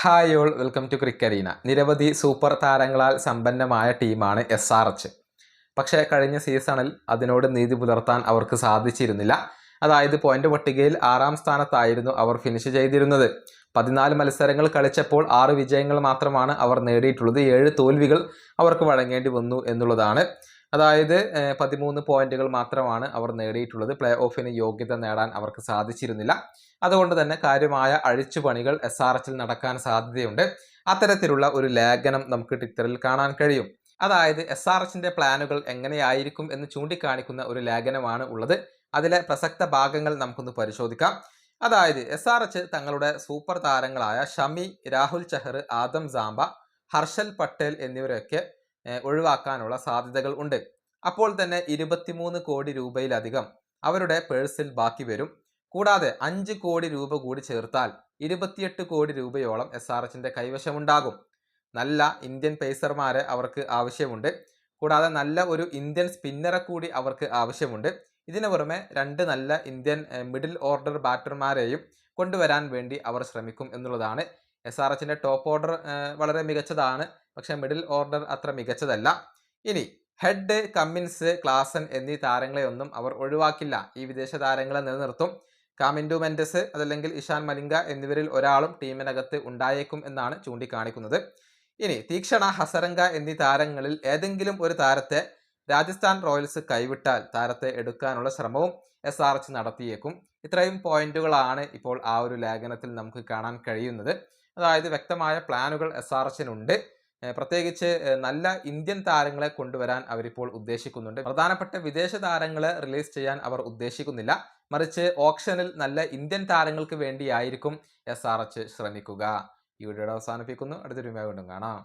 Hi all welcome to Cricareena നിരവധി super താരങ്ങളാൽ സമ്പന്നമായ ടീമാണ് എസ് ആർ എച്ച് പക്ഷേ കഴിഞ്ഞ സീസണിൽ അതിനോട് നീതി പുലർത്താൻ അവർക്ക് സാധിച്ചിരുന്നില്ല. അതായത് പോയിന്റ് പട്ടികയിൽ ആറാം സ്ഥാനത്തായിരുന്നു അവർ ഫിനിഷ് ചെയ്തിരുന്നത്. പതിനാല് മത്സരങ്ങൾ കളിച്ചപ്പോൾ ആറ് വിജയങ്ങൾ മാത്രമാണ് അവർ നേടിയിട്ടുള്ളത്. ഏഴ് തോൽവികൾ അവർക്ക് വഴങ്ങേണ്ടി വന്നു എന്നുള്ളതാണ്. അതായത് പതിമൂന്ന് പോയിന്റുകൾ മാത്രമാണ് അവർ നേടിയിട്ടുള്ളത്. പ്ലേ ഓഫിന് യോഗ്യത നേടാൻ അവർക്ക് സാധിച്ചിരുന്നില്ല. അതുകൊണ്ട് തന്നെ കാര്യമായ അഴിച്ചുപണികൾ എസ് ആർ എച്ചിൽ നടക്കാൻ സാധ്യതയുണ്ട്. അത്തരത്തിലുള്ള ഒരു ലേഖനം നമുക്ക് ട്വിറ്ററിൽ കാണാൻ കഴിയും. അതായത് എസ് ആർ എച്ചിന്റെ പ്ലാനുകൾ എങ്ങനെയായിരിക്കും എന്ന് ചൂണ്ടിക്കാണിക്കുന്ന ഒരു ലേഖനമാണ് ഉള്ളത്. അതിലെ പ്രസക്ത ഭാഗങ്ങൾ നമുക്കൊന്ന് പരിശോധിക്കാം. അതായത് എസ് ആർ എച്ച് തങ്ങളുടെ സൂപ്പർ താരങ്ങളായ ഷമി രാഹുൽ ചഹർ ആദം സാംബ ഹർഷൽ പട്ടേൽ എന്നിവരൊക്കെ ഒഴിവാക്കാനുള്ള സാധ്യതകൾ ഉണ്ട്. അപ്പോൾ തന്നെ ഇരുപത്തിമൂന്ന് കോടി രൂപയിലധികം അവരുടെ പേഴ്സിൽ ബാക്കി വരും. കൂടാതെ അഞ്ച് കോടി രൂപ കൂടി ചേർത്താൽ ഇരുപത്തിയെട്ട് കോടി രൂപയോളം എസ് ആർ എച്ചിന്റെ കൈവശമുണ്ടാകും. നല്ല ഇന്ത്യൻ പേസർമാരെ അവർക്ക് ആവശ്യമുണ്ട്. കൂടാതെ നല്ല ഒരു ഇന്ത്യൻ സ്പിന്നറെ കൂടി അവർക്ക് ആവശ്യമുണ്ട്. ഇതിനു പുറമെ രണ്ട് നല്ല ഇന്ത്യൻ മിഡിൽ ഓർഡർ ബാറ്റർമാരെയും കൊണ്ടുവരാൻ വേണ്ടി അവർ ശ്രമിക്കും എന്നുള്ളതാണ് എസ് ആർ എച്ചിന്റെ ടോപ്പ് ഓർഡർ വളരെ മികച്ചതാണ്. പക്ഷെ മിഡിൽ ഓർഡർ അത്ര മികച്ചതല്ല. ഇനി ഹെഡ് കമ്മിൻസ് ക്ലാസൻ എന്നീ താരങ്ങളെയൊന്നും അവർ ഒഴിവാക്കില്ല. ഈ വിദേശ താരങ്ങളെ നിലനിർത്തും. കാമിൻഡു മെൻഡസ് അതല്ലെങ്കിൽ ഇഷാൻ മലിംഗ എന്നിവരിൽ ഒരാളും ടീമിനകത്ത് ഉണ്ടായേക്കും എന്നാണ് ചൂണ്ടിക്കാണിക്കുന്നത്. ഇനി തീക്ഷണ ഹസരംഗ എന്നീ താരങ്ങളിൽ ഏതെങ്കിലും ഒരു താരത്തെ രാജസ്ഥാൻ റോയൽസ് കൈവിട്ടാൽ താരത്തെ എടുക്കാനുള്ള ശ്രമവും എസ് ആർ എച്ച് നടത്തിയേക്കും. ഇത്രയും പോയിന്റുകളാണ് ഇപ്പോൾ ആ ഒരു ലേഖനത്തിൽ നമുക്ക് കാണാൻ കഴിയുന്നത്. അതായത് വ്യക്തമായ പ്ലാനുകൾ എസ് ആർ എച്ചിനുണ്ട് പ്രത്യേകിച്ച് നല്ല ഇന്ത്യൻ താരങ്ങളെ കൊണ്ടുവരാൻ അവരിപ്പോൾ ഉദ്ദേശിക്കുന്നുണ്ട്. പ്രധാനപ്പെട്ട വിദേശ താരങ്ങളെ റിലീസ് ചെയ്യാൻ അവർ ഉദ്ദേശിക്കുന്നില്ല. മറിച്ച് ഓപ്ഷനിൽ നല്ല ഇന്ത്യൻ താരങ്ങൾക്ക് വേണ്ടിയായിരിക്കും എസ് ആർ എച്ച് ശ്രമിക്കുക. ഈ വീഡിയോയുടെ അവസാനിപ്പിക്കുന്നു. അടുത്തൊരു വീണ്ടും കാണാം.